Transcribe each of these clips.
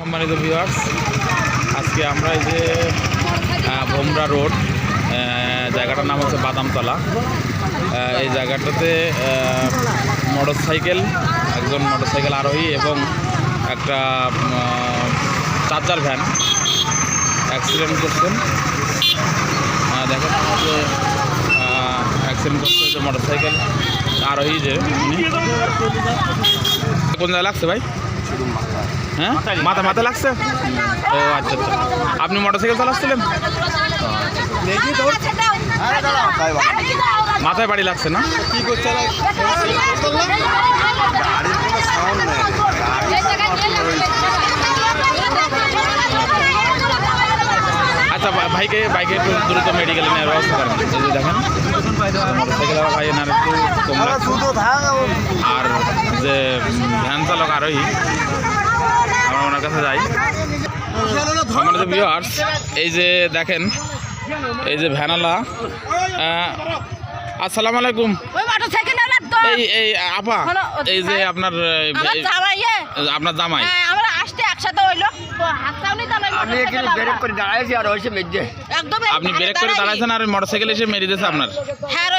সম্মানিত ভিউয়ার্স আজকে আমরা এই যে ভোমরা রোড জায়গাটার নাম হচ্ছে বাদামতলা। এই জায়গাটাতে মোটর সাইকেল একজন মোটর সাইকেল আরোহী এবং একটা চার্জার ভ্যান অ্যাক্সিডেন্ট করছেন। দেখেন যে অ্যাক্সিডেন্ট করছে যে মোটর সাইকেল আরোহী যে। কোন জায়গায় লাগছে ভাই? হ্যাঁ? মাথা মাথা লাগছে? ও আচ্ছা আচ্ছা। আপনি মোটরসাইকেল চালাচ্ছিলেন? মাথায় বাড়ি লাগছে না? কি করছে আচ্ছা ভাইকে বাইকে একটু দ্রুত মেডিকেলে নেওয়ার ব্যবস্থা করেন। এই যে দেখেন মোটরসাইকেল ভাই এনার একটু কম লাগছে আর যে ভ্যান চালক আরোহী আমরা ওনার কাছে যাই। সম্মানিত ভিউয়ার্স এই যে দেখেন এই যে ভ্যানালা আহ, আসসালামু আলাইকুম। এই এই আপা এই যে আপনার আমার এই- জামাই এ আপনার জামাই। হ্যাঁ, আমরা আসতে একসাথে হইল। আমি এখানে ব্রেক করে দাঁড়াইছি আর হয়েছে মেজে আপনি ব্রেক করে দাঁড়াইছেন আর মোটরসাইকেল এসে মেরে দিয়েছে আপনার। হ্যাঁ রে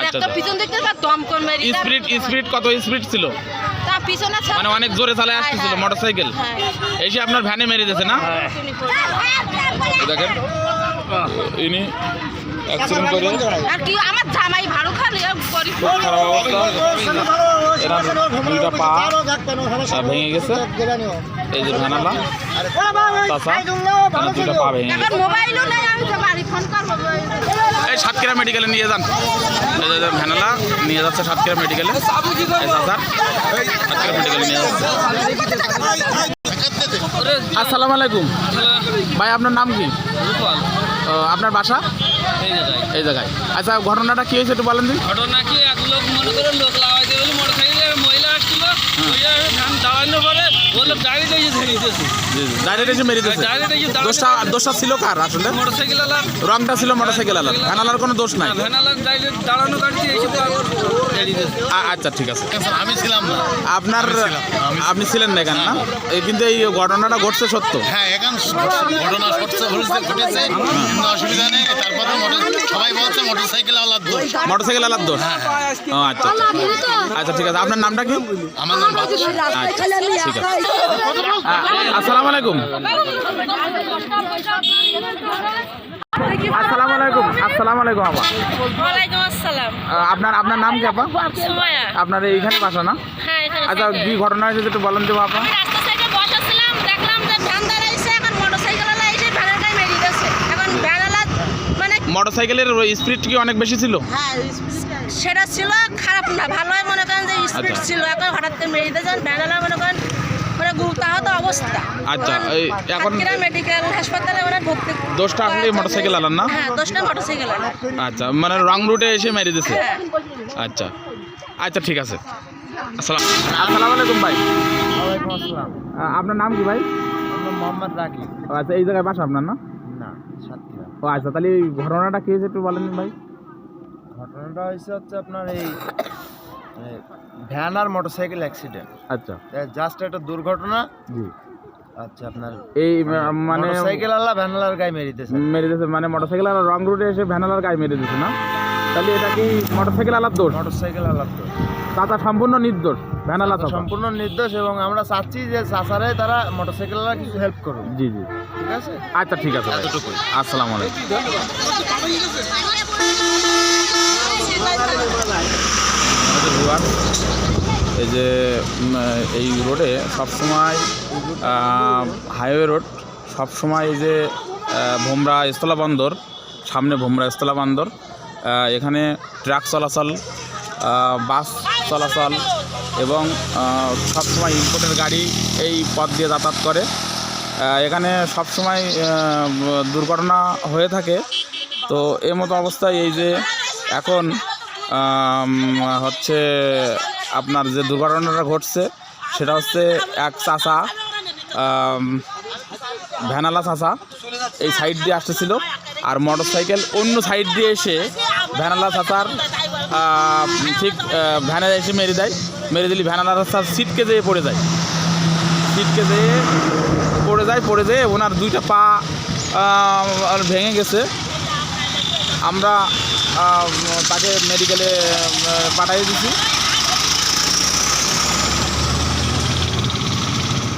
আচ্ছা পিছন দিক থেকে দম কোন মেরি স্পিড স্পিড কত? স্পিড ছিল? তা পিছনে মানে অনেক জোরে চালায় আসতেছিল মোটরসাইকেল হ্যাঁ। এসে আপনার ভ্যানে মেরে দিয়েছে না? দেখেন। ইনি অ্যাক্সিডেন্ট করে আর কি আমার জামাই ভালো খালি করি খারাপ অবস্থা এনার পা ভেঙে গেছে এই যে ভ্যানালা চাচা এনার পা ভেঙে গেছে মোবাইলও নাই আমি তো বাড়ি ফোন করব এই সাতক্ষীরা মেডিকেলে নিয়ে যান ভ্যানালা নিয়ে যাচ্ছে সাতক্ষীরা মেডিকেলে সাতক্ষীরা মেডিকেলে নিয়ে যাচ্ছে আসসালামু আলাইকুম। ভাই আপনার নাম কি? আপনার বাসা? এই জায়গায়। আচ্ছা ঘটনাটা কি হয়েছে একটু বলেন দিন। ঘটনা কি এক লোক মনে করেন লোক লাগাইতে বলে মোটর মহিলা আসছিল ধান দাঁড়ানোর পরে বলল ডাইরেক্ট এসে ধরে দিয়েছে ডাইরেক্ট এসে মেরে দিয়েছে। ডাইরেক্ট এসে দোষটা দোষটা ছিল কার আসলে মোটর আলার রংটা ছিল মোটরসাইকেল আলার ভ্যানালার কোনো দোষ নাই। ডাইরেক্ট দাঁড়ানো এসে আচ্ছা ঠিক আছে। আমি ছিলাম না। আপনার আপনি ছিলেন না এখানে না? এই কিন্তু এই ঘটনাটা ঘটছে সত্য। হ্যাঁ এখন ঘটনা ঘটছে ঘটেছে। ঘটেছে অসুবিধা নেই। তারপরে মোটর সবাই বলছে মোটর সাইকেল আলার দোষ? মোটরসাইকেল আলার দোষ আচ্ছা আচ্ছা। আচ্ছা ঠিক আছে। আপনার নামটা কি? আমার নাম আচ্ছা। আসসালামু আলাইকুম। আসসালামু আলাইকুম। আসসালামু আলাইকুম আপা। ওয়ালাইকুম আসসালাম। আপনার আপনার নাম কি আপা? সুমায়া আপনার এইখানে বাসা না? হ্যাঁ আচ্ছা কি ঘটনা হয়েছে একটু বলেন দেবো আপা আমি রাস্তা সাইডে বসেছিলাম দেখলাম যে ভ্যান দাঁড়াইছে এখন মোটরসাইকেল এসে ভ্যানের গায়ে মেরিয়ে গেছে এখন ভ্যান মানে মোটরসাইকেলের স্পিড কি অনেক বেশি ছিল? হ্যাঁ সেটা ছিল খারাপ না ভালোই মনে করেন যে স্পিড আচ্ছা। ছিল। এখন হঠাৎ করে মেরিয়ে দিয়েছেন ভ্যানালা মনে করেন মানে অবস্থা। আচ্ছা, এই এখন- মেডিকেল হাসপাতালে ভর্তি দোষটা আসলে মোটরসাইকেল আলার না? হ্যাঁ দশটা মোটরসাইকেল আচ্ছা মানে রং রুটে এসে মেরে দিছে? হ্যাঁ। আচ্ছা আচ্ছা ঠিক আছে। আসসালাম আসসালামু আলাইকুম ভাই। ওয়ালাইকুম আসসালাম। আ, আপনার নাম কি ভাই? মোহাম্মদ রাকি আচ্ছা এই জায়গায় বাসা আপনার না? সাতক্ষীরা। ও আচ্ছা তাহলে এই ঘটনাটা কি হয়েছে একটু বলেন ভাই? ঘটনাটা হয়েছে হচ্ছে আপনার এই মানে ভ্যান আর মোটরসাইকেল অ্যাক্সিডেন্ট আচ্ছা। জাস্ট একটা দুর্ঘটনা। জি। আচ্ছা আপনার এই মানে মোটরসাইকেল আলা ভ্যান আলার গায়ে মেরে দিয়েছে মেরে দিয়েছে মানে মোটরসাইকেল আর রং রুটে এসে ভ্যানালার গায়ে মেরে দিয়েছে না? তাহলে এটা কি মোটরসাইকেল আলার দোষ? মোটরসাইকেল আলার তো চাচা সম্পূর্ণ নির্দোষ ভ্যানালা সম্পূর্ণ নির্দোষ এবং আমরা চাচ্ছি যে চাচারে তারা মোটরসাইকেল আলা কিছু হেল্প করুন জি জি। আছে? আচ্ছা ঠিক আছে আসসালামু আলাইকুম। এই যে এই রোডে সবসময় হাইওয়ে রোড সবসময় এই যে ভোমরা স্থলা বন্দর সামনে ভোমরা স্থলা বন্দর এখানে ট্রাক চলাচল বাস চলাচল এবং সবসময় ইম্পোর্টের গাড়ি এই পথ দিয়ে যাতায়াত করে। এখানে সব সময় দুর্ঘটনা হয়ে থাকে। তো এর মতো অবস্থায় এই যে এখন হচ্ছে আপনার যে দুর্ঘটনাটা ঘটছে সেটা হচ্ছে এক আম, ভ্যানালা চাচা এই সাইড দিয়ে আসতেছিল আর মোটর সাইকেল অন্য সাইড দিয়ে এসে ভ্যানালা আহ, ঠিক ভ্যানে এসে মেরে দেয়। মেরে দিলি ভ্যানালার স্যার সিটকে যেয়ে পড়ে যায়। সিটকে যেয়ে পড়ে যায়, পড়ে যেয়ে ওনার দুইটা পা ভেঙে গেছে। আমরা তাকে মেডিকেলে পাঠিয়ে দিছি।